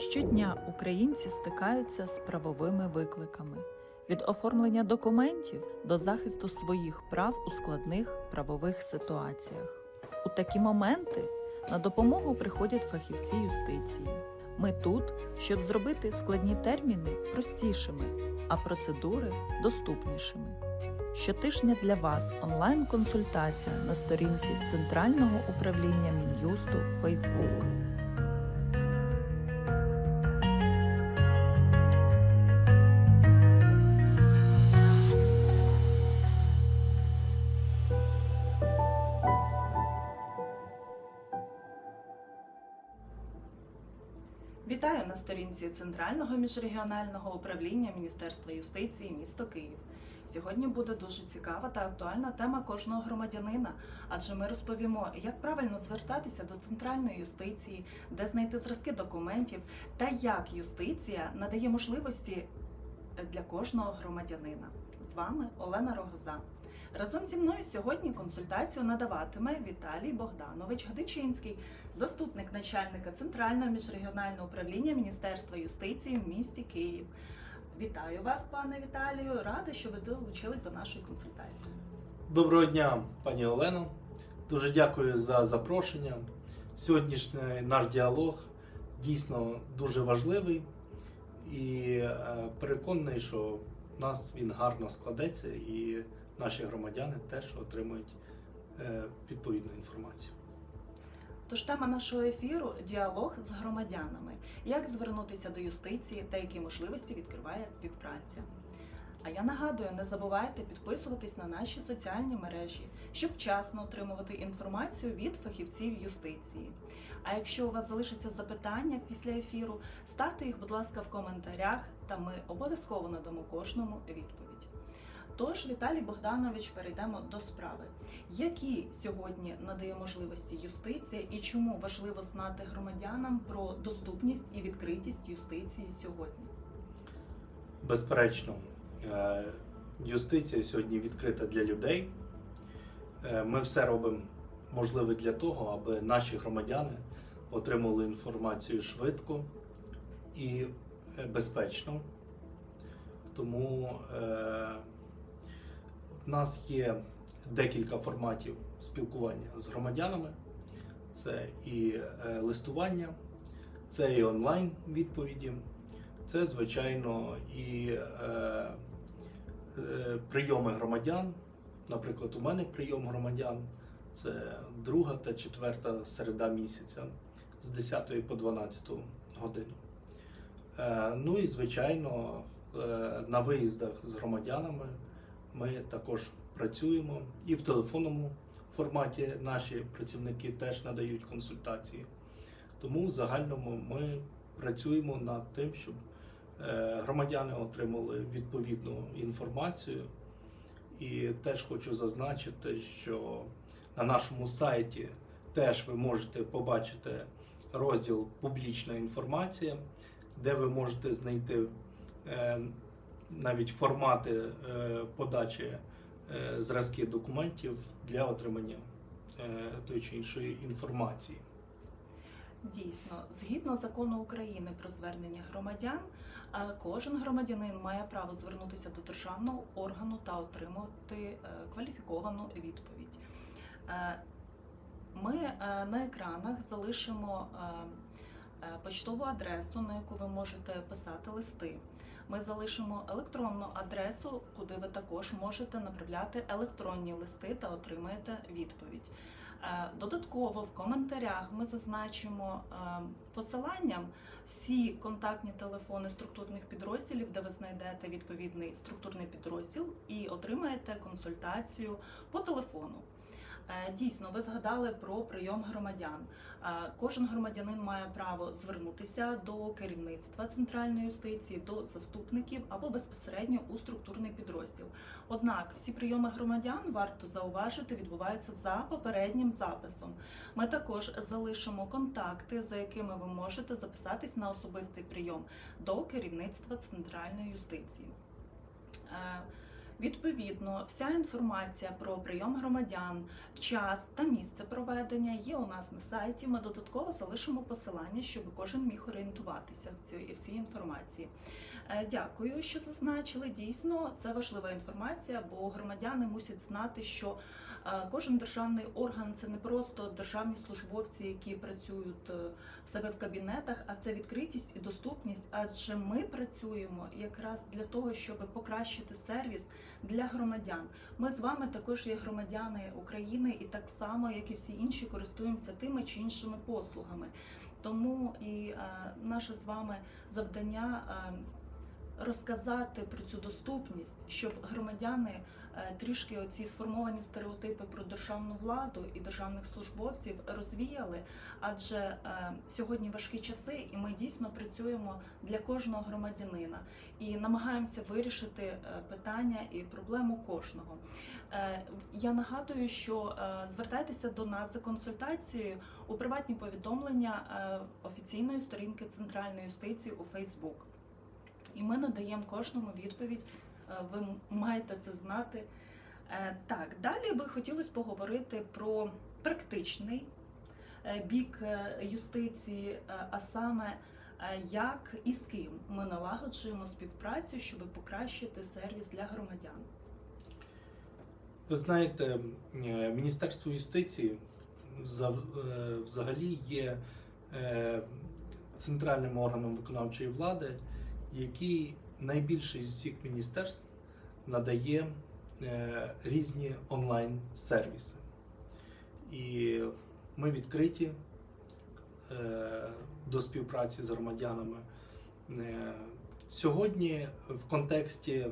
Щодня українці стикаються з правовими викликами від оформлення документів до захисту своїх прав у складних правових ситуаціях. У такі моменти на допомогу приходять фахівці юстиції. Ми тут, щоб зробити складні терміни простішими, а процедури доступнішими. Щотижня для вас онлайн-консультація на сторінці Центрального управління Мін'юсту в Facebook. Вітаю на сторінці Центрального міжрегіонального управління Міністерства юстиції місто Київ. Сьогодні буде дуже цікава та актуальна тема кожного громадянина, адже ми розповімо, як правильно звертатися до центральної юстиції, де знайти зразки документів та як юстиція надає можливості для кожного громадянина. З вами Олена Рогоза. Разом зі мною сьогодні консультацію надаватиме Віталій Богданович Гадичинський, заступник начальника Центрального міжрегіонального управління Міністерства юстиції в місті Київ. Вітаю вас, пане Віталію. Рада, що ви долучились до нашої консультації. Доброго дня, пані Олено. Дуже дякую за запрошення. Сьогоднішній наш діалог дійсно дуже важливий і е, переконаний, що в нас він гарно складеться і наші громадяни теж отримують е, відповідну інформацію. Тож тема нашого ефіру діалог з громадянами. Як звернутися до юстиції та які можливості відкриває співпраця. А я нагадую, не забувайте підписуватись на наші соціальні мережі, щоб вчасно отримувати інформацію від фахівців юстиції. А якщо у вас залишаться запитання після ефіру, ставте їх, будь ласка, в коментарях, та ми обов'язково надамо кожному відповідь. Тож, Віталій Богданович, перейдемо до справи. Які сьогодні надає можливості юстиція і чому важливо знати громадянам про доступність і відкритість юстиції сьогодні? Безперечно, е, юстиція сьогодні відкрита для людей. Е, Ми все робимо можливе для того, аби наші громадяни отримали інформацію швидко і е, безпечно. Тому в нас є декілька форматів спілкування з громадянами. Це і е, листування, це і онлайн відповіді, це, звичайно, і е, е, прийоми громадян. Наприклад, у мене прийом громадян це друга та четверта середа місяця з 10 по 12 годину. Е, ну і звичайно, е, на виїздах з громадянами ми також працюємо і в телефонному форматі наші працівники теж надають консультації. Тому в загальному ми працюємо над тим, щоб е, громадяни отримали відповідну інформацію. І теж хочу зазначити, що на нашому сайті теж ви можете побачити розділ Публічна інформація, де ви можете знайти е, навіть формати е, подачі е, зразки документів для отримання е, тої чи іншої інформації. Дійсно, згідно закону України про звернення громадян, кожен громадянин має право звернутися до державного органу та отримати кваліфіковану відповідь. Ми на екранах залишимо почтову адресу, на яку ви можете писати листи. Ми залишимо електронну адресу, куди ви також можете направляти електронні листи та отримаєте відповідь. Е, Додатково в коментарях ми зазначимо е, посиланням всі контактні телефони структурних підрозділів, де ви знайдете відповідний структурний підрозділ і отримаєте консультацію по телефону. Е, Дійсно, ви згадали про прийом громадян. Е, Кожен громадянин має право звернутися до керівництва центральної юстиції, до заступників або безпосередньо у структурний підрозділ. Однак всі прийоми громадян варто зауважити відбуваються за попереднім записом. Ми також залишимо контакти, за якими ви можете записатись на особистий прийом до керівництва центральної юстиції. Відповідно, вся інформація про прийом громадян, час та місце проведення є у нас на сайті. Ми додатково залишимо посилання, щоб кожен міг орієнтуватися в цій, в цій інформації. Е, Дякую, що зазначили. Дійсно, це важлива інформація, бо громадяни мусять знати, що е, кожен державний орган це не просто державні службовці, які працюють е, в себе в кабінетах, а це відкритість і доступність. Адже ми працюємо якраз для того, щоб покращити сервіс для громадян. Ми з вами також є громадяни України, і так само, як і всі інші, користуємося тими чи іншими послугами. Тому і е, наше з вами завдання. е, Розказати про цю доступність, щоб громадяни трішки оці сформовані стереотипи про державну владу і державних службовців розвіяли. Адже е, сьогодні важкі часи, і ми дійсно працюємо для кожного громадянина і намагаємося вирішити е, питання і проблему кожного. Е, Я нагадую, що е, звертайтеся до нас за консультацією у приватні повідомлення е, офіційної сторінки Центральної юстиції у Фейсбук. І ми надаємо кожному відповідь. Е, Ви маєте це знати. Е, Так, далі би хотілося поговорити про практичний е, бік юстиції, а саме як і з ким ми налагоджуємо співпрацю, щоб покращити сервіс для громадян. Ви знаєте, Міністерство юстиції за- взагалі є центральним органом виконавчої влади, який найбільше із всіх міністерств надає е, різні онлайн-сервіси. І ми відкриті е, до співпраці з громадянами. Е, Сьогодні в контексті е,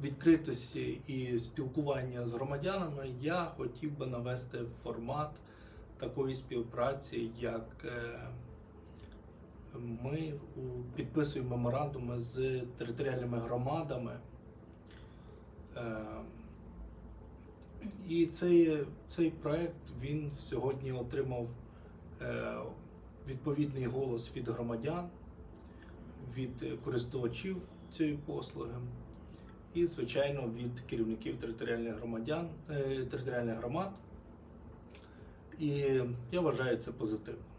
відкритості і спілкування з громадянами я хотів би навести формат такої співпраці, як е, ми підписуємо меморандуми з територіальними громадами. Е, І цей, цей проект він сьогодні отримав е, відповідний голос від громадян, від користувачів цієї послуги і, звичайно, від керівників територіальних громадян, е, територіальних громад. І я вважаю це позитивно.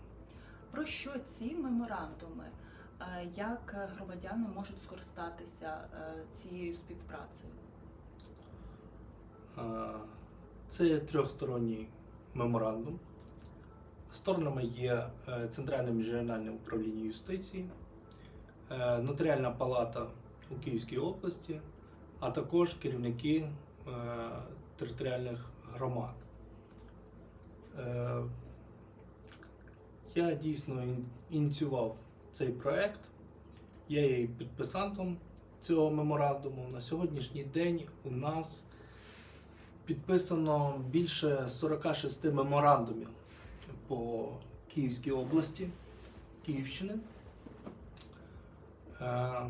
Про що ці меморандуми? Е, Як громадяни можуть скористатися е, цією співпрацею? Е, Це трьохсторонній меморандум. Сторонами є Центральне міжрегіональне управління юстиції, Нотаріальна палата у Київській області, а також керівники територіальних громад. Я дійсно ініціював цей проект. Я є підписантом цього меморандуму. На сьогоднішній день у нас підписано більше 46 меморандумів по Київській області, Київщини. Е,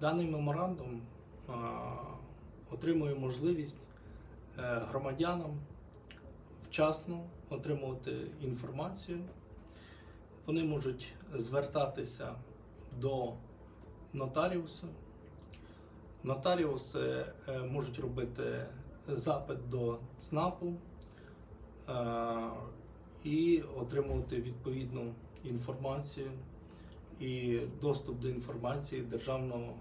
Даний меморандум е, отримує можливість е, громадянам вчасно отримувати інформацію. Вони можуть звертатися до нотаріуса. Нотаріуси е, можуть робити запит до ЦНАПу е, і отримувати відповідну інформацію і доступ до інформації Державного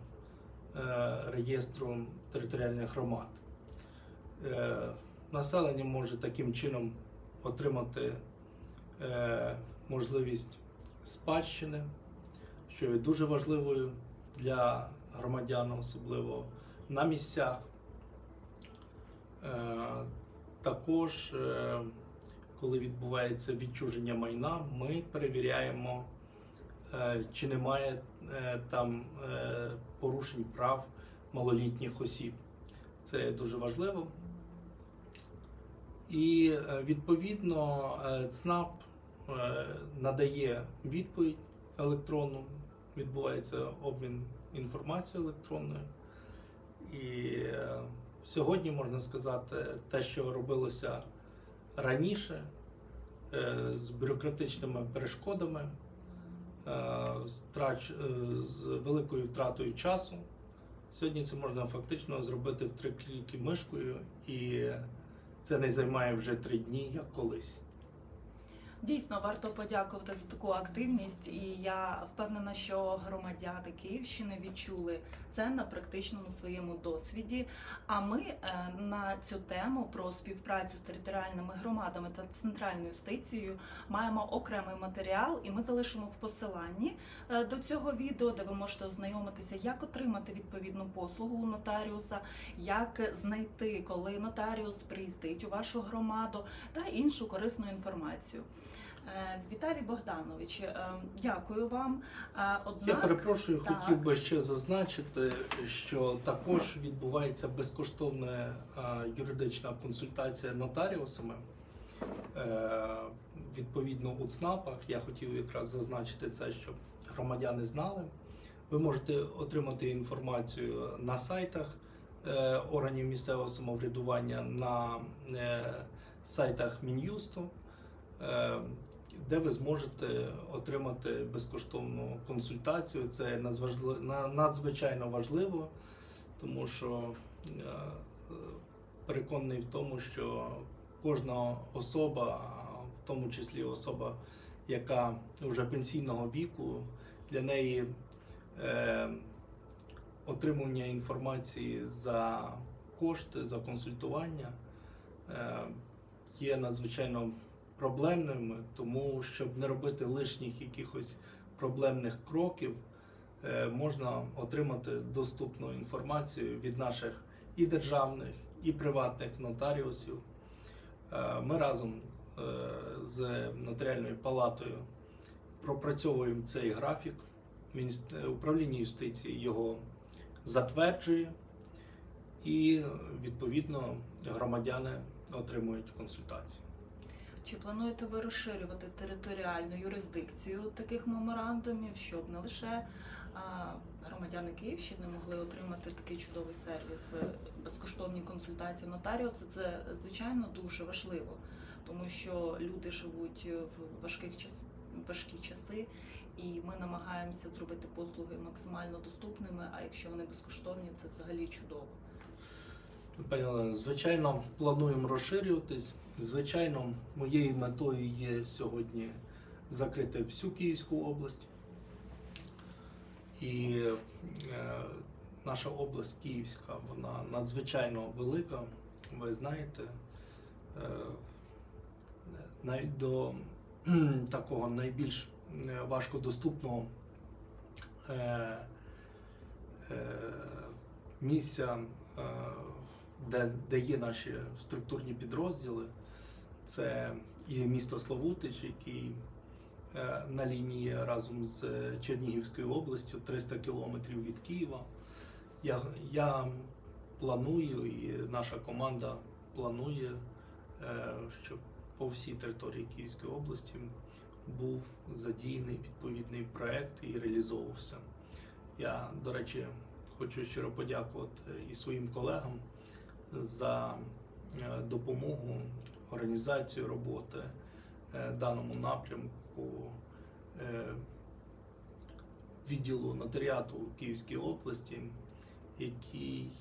е, реєстру територіальних громад. Населення може таким чином отримати можливість спадщини, що є дуже важливою для громадян, особливо на місцях. Е, Також, е, коли відбувається відчуження майна, ми перевіряємо, е, чи немає там порушень прав малолітніх осіб. Це дуже важливо. І відповідно ЦНАП надає відповідь електронну, відбувається обмін інформацією електронною. І е, сьогодні можна сказати, те, що робилося раніше е, з бюрократичними перешкодами, е, е, з великою втратою часу, Сьогодні це можна фактично зробити в три кліки мишкою, і це не займає вже три дні, як колись. Дійсно, варто подякувати за таку активність, і я впевнена, що громадяни Київщини відчули це на практичному своєму досвіді. А ми е, на цю тему про співпрацю з територіальними громадами та центральною юстицією маємо окремий матеріал, і ми залишимо в посиланні е, до цього відео, де ви можете ознайомитися, як отримати відповідну послугу у нотаріуса, як знайти, коли нотаріус приїздить у вашу громаду, та іншу корисну інформацію. Е, Віталій Богданович, е, дякую вам. Е, Однак, Я перепрошую, так. хотів би ще зазначити, що також відбувається безкоштовна юридична консультація нотаріусами. Відповідно у ЦНАПах я хотів якраз зазначити це, щоб громадяни знали. Ви можете отримати інформацію на сайтах органів місцевого самоврядування, на сайтах Мін'юсту, де ви зможете отримати безкоштовну консультацію. Це надзвичайно важливо, тому що е, переконаний в тому, що кожна особа, в тому числі особа, яка вже пенсійного віку, для неї е, отримання інформації за кошти, за консультування е, є надзвичайно проблемними, тому щоб не робити лишніх якихось проблемних кроків, е, можна отримати доступну інформацію від наших і державних, і приватних нотаріусів. Е, Ми разом е, з нотаріальною палатою пропрацьовуємо цей графік. Управління юстиції його затверджує, і відповідно громадяни отримують консультації. Чи плануєте ви розширювати територіальну юрисдикцію таких меморандумів, щоб не лише громадяни Київщини могли отримати такий чудовий сервіс, е, безкоштовні консультації нотаріуса? Це звичайно дуже важливо, тому що люди живуть в важких час важкі часи, і ми намагаємося зробити послуги максимально доступними. А якщо вони безкоштовні, це взагалі чудово. Звичайно, плануємо розширюватись. Звичайно, моєю метою є сьогодні закрити всю Київську область. І е, наша область Київська, вона надзвичайно велика. Ви знаєте, е, навіть до такого найбільш е, важкодоступного е, е, місця, е, де, де є наші структурні підрозділи, це і місто Славутич, який е, на лінії разом з Чернігівською областю 300 кілометрів від Києва. Я, я планую, і наша команда планує, е, щоб по всій території Київської області був задіяний відповідний проект і реалізовувався. Я, до речі, хочу щиро подякувати і своїм колегам за е, допомогу, організацію роботи е, даному напрямку е, відділу нотаріату Київській області, який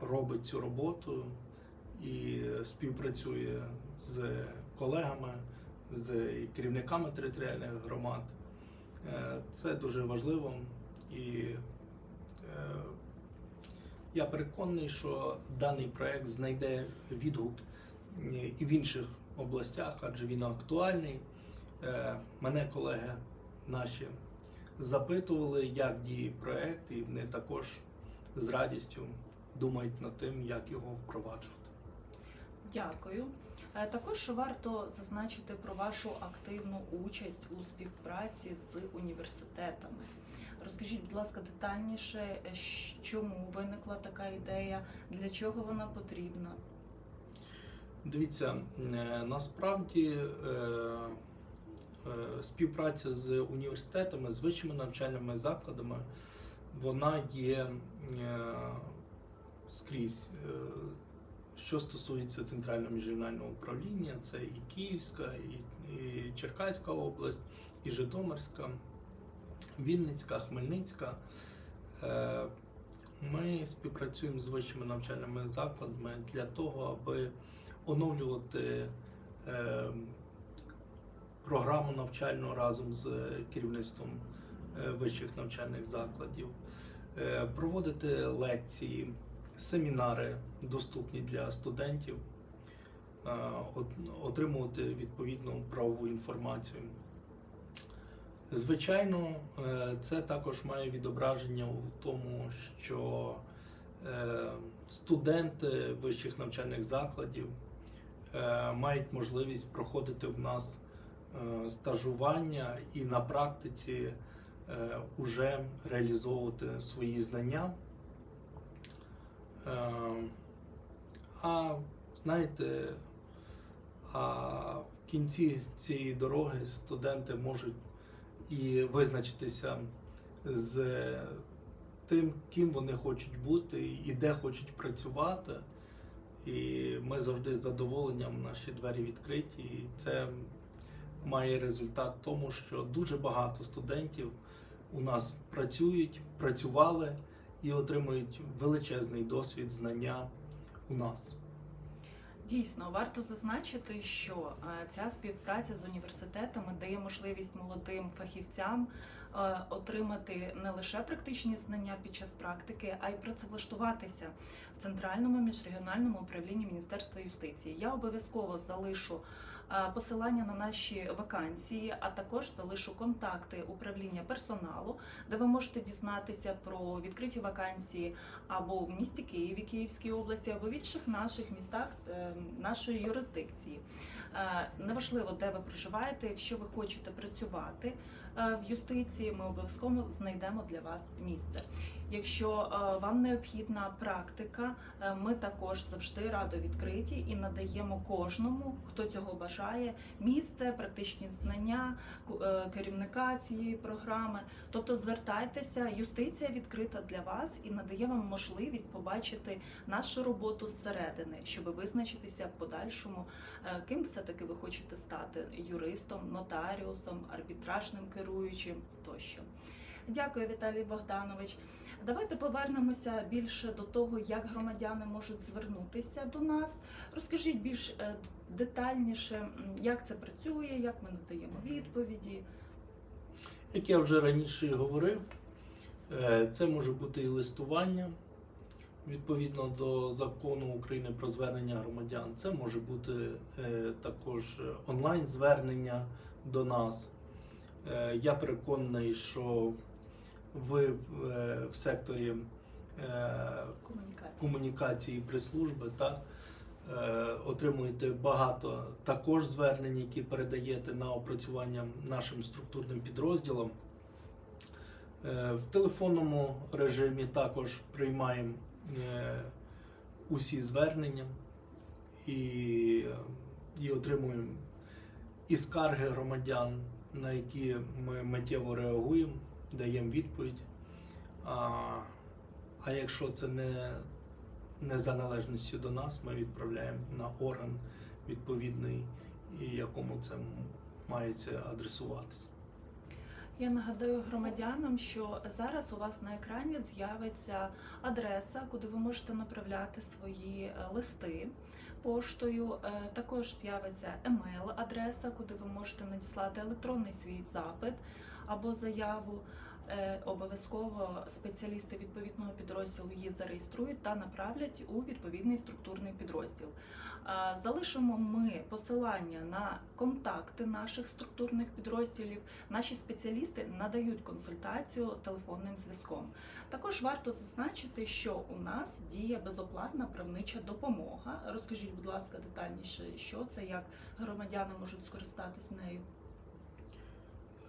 робить цю роботу і співпрацює з колегами, з керівниками територіальних громад. Це дуже важливо і я переконаний, що даний проект знайде відгук е, і в інших областях, адже він актуальний. Е, Мене колеги наші запитували, як діє проект, і вони також з радістю думають над тим, як його впроваджувати. Дякую. Е, Також варто зазначити про вашу активну участь у співпраці з університетами. Розкажіть, будь ласка, детальніше, е, чому виникла така ідея, для чого вона потрібна? Дивіться, е, насправді е, співпраця з університетами, з вищими навчальними закладами, вона є скрізь. Що стосується центрального міжрегіонального управління, це і Київська, і Черкаська область, і Житомирська, Вінницька, Хмельницька. Е, Ми співпрацюємо з вищими навчальними закладами для того, аби оновлювати е, програму навчальну разом з керівництвом е, вищих навчальних закладів, проводити лекції, семінари доступні для студентів, отримувати відповідну правову інформацію. Звичайно, е, це також має відображення у тому, що е, студенти вищих навчальних закладів е, мають можливість проходити в нас стажування і на практиці е, уже реалізовувати свої знання. А знаєте, а в кінці цієї дороги студенти можуть і визначитися з тим, ким вони хочуть бути і де хочуть працювати. І ми завжди з задоволенням наші двері відкриті. І це має результат тому, що дуже багато студентів у нас працюють, працювали і отримують величезний досвід знання у нас. Дійсно, варто зазначити, що е, ця співпраця з університетами дає можливість молодим фахівцям е, отримати не лише практичні знання під час практики, а й працевлаштуватися в центральному міжрегіональному управлінні Міністерства юстиції. Я обов'язково залишу посилання на наші вакансії, а також залишу контакти управління персоналу, де ви можете дізнатися про відкриті вакансії або в місті Києві, Київській області, або в інших наших містах е, нашої юрисдикції. Е, Неважливо, де ви проживаєте, якщо ви хочете працювати е, в юстиції, ми обов'язково знайдемо для вас місце. Якщо е, вам необхідна практика, е, ми також завжди радо відкриті і надаємо кожному, хто цього бажає, місце, практичні знання, е, керівника цієї програми. Тобто звертайтеся, юстиція відкрита для вас і надає вам можливість побачити нашу роботу зсередини, щоб визначитися в подальшому, ким все-таки ви хочете стати юристом, нотаріусом, арбітражним керуючим тощо. Дякую, Віталій Богданович. Давайте повернемося більше до того, як громадяни можуть звернутися до нас. Розкажіть більш е, детальніше, як це працює, як ми надаємо відповіді. Як я вже раніше говорив, е, це може бути і листування відповідно до закону України про звернення громадян. Це може бути е, також онлайн-звернення до нас. Я переконаний, що ви е, в секторі е, комунікації. прес-служби так, е, отримуєте багато також звернень, які передаєте на опрацювання нашим структурним підрозділам. В телефонному режимі також приймаємо усі звернення і, і отримуємо і скарги громадян, на які ми миттєво реагуємо, даємо відповідь. А, а якщо це не, не за належністю до нас, ми відправляємо на орган відповідний, якому це мається адресуватися. Я нагадаю громадянам, що зараз у вас на екрані з'явиться адреса, куди ви можете направляти свої е, листи поштою. Е, Також з'явиться емейл-адреса, куди ви можете надіслати електронний свій запит або заяву. Е, Обов'язково спеціалісти відповідного підрозділу її зареєструють та направлять у відповідний структурний підрозділ. Залишимо ми посилання на контакти наших структурних підрозділів. Наші спеціалісти надають консультацію телефонним зв'язком. Також варто зазначити, що у нас діє безоплатна правнича допомога. Розкажіть, будь ласка, детальніше, що це, як громадяни можуть скористатись нею.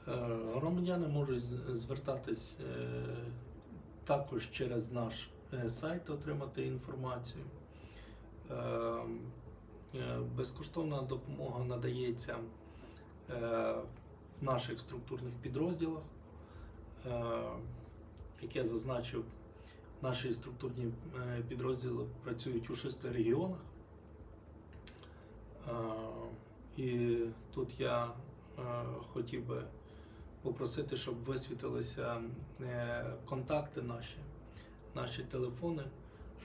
Е, Громадяни можуть звертатись е, також через наш е, сайт, отримати інформацію. Е, е, Безкоштовна допомога надається в наших структурних підрозділах. Як я зазначив, наші структурні підрозділи працюють у шести регіонах. І тут я хотів би попросити, щоб висвітилися е, контакти наші. наші телефони,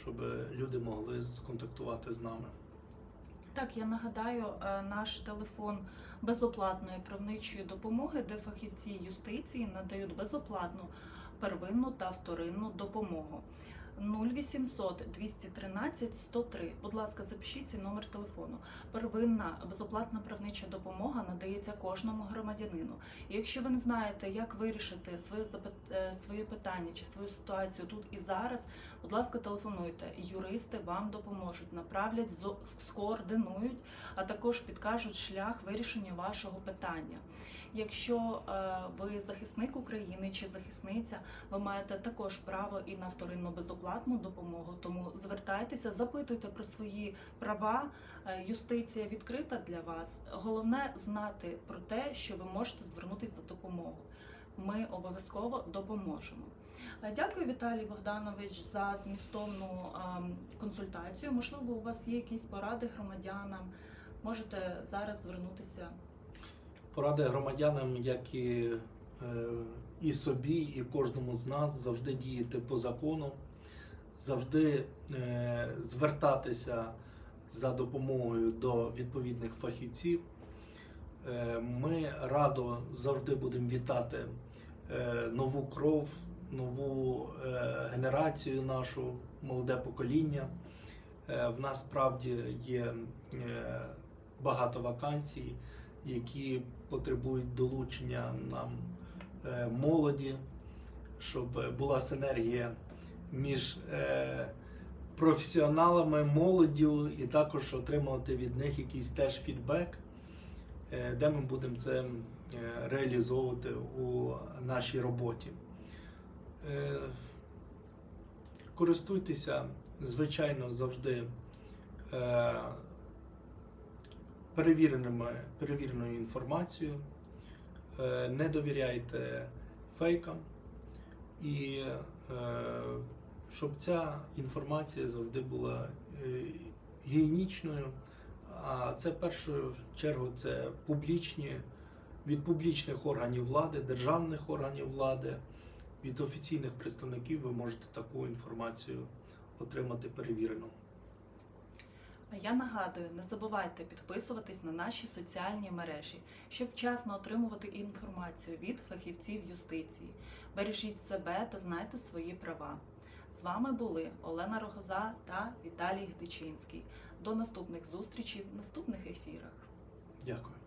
щоб люди могли сконтактувати з нами. Так, я нагадаю, е, наш телефон безоплатної правничої допомоги, де фахівці юстиції надають безоплатну первинну та вторинну допомогу. 0800 213 103. Будь ласка, запишіть цей номер телефону. Первинна безоплатна правнича допомога надається кожному громадянину. І якщо ви не знаєте, як вирішити своє е, своє питання чи свою ситуацію тут і зараз, будь ласка, телефонуйте. Юристи вам допоможуть, направлять, скоординують, а також підкажуть шлях вирішення вашого питання. Якщо е, ви захисник України чи захисниця, ви маєте також право і на вторинну безоплатну допомогу. Тому звертайтеся, запитуйте про свої права. Е, Юстиція відкрита для вас. Головне знати про те, що ви можете звернутися за допомогою. Ми обов'язково допоможемо. Е, Дякую, Віталій Богданович, за змістовну консультацію. Можливо, у вас є якісь поради громадянам. Можете зараз звернутися. Поради громадянам, як і, е, і собі, і кожному з нас завжди діяти по закону, завжди е, звертатися за допомогою до відповідних фахівців. Е, Ми радо завжди будемо вітати нову кров, нову генерацію нашу, молоде покоління. В нас справді є багато вакансій, які потребують долучення нам е, молоді, щоб була синергія між е, професіоналами, молоддю, і також отримувати від них якийсь теж фідбек, е, де ми будемо це е, реалізовувати у нашій роботі. Е, Користуйтеся, звичайно, завжди е, перевіреною інформацією, е, не довіряйте фейкам і е, щоб ця інформація завжди була е, гігієнічною. А це в першу чергу це публічні від публічних органів влади, державних органів влади, від офіційних представників ви можете таку інформацію отримати перевірену. А я нагадую, не забувайте підписуватись на наші соціальні мережі, щоб вчасно отримувати інформацію від фахівців юстиції. Бережіть себе та знайте свої права. З вами були Олена Рогоза та Віталій Гдичинський. До наступних зустрічей в наступних ефірах. Дякую.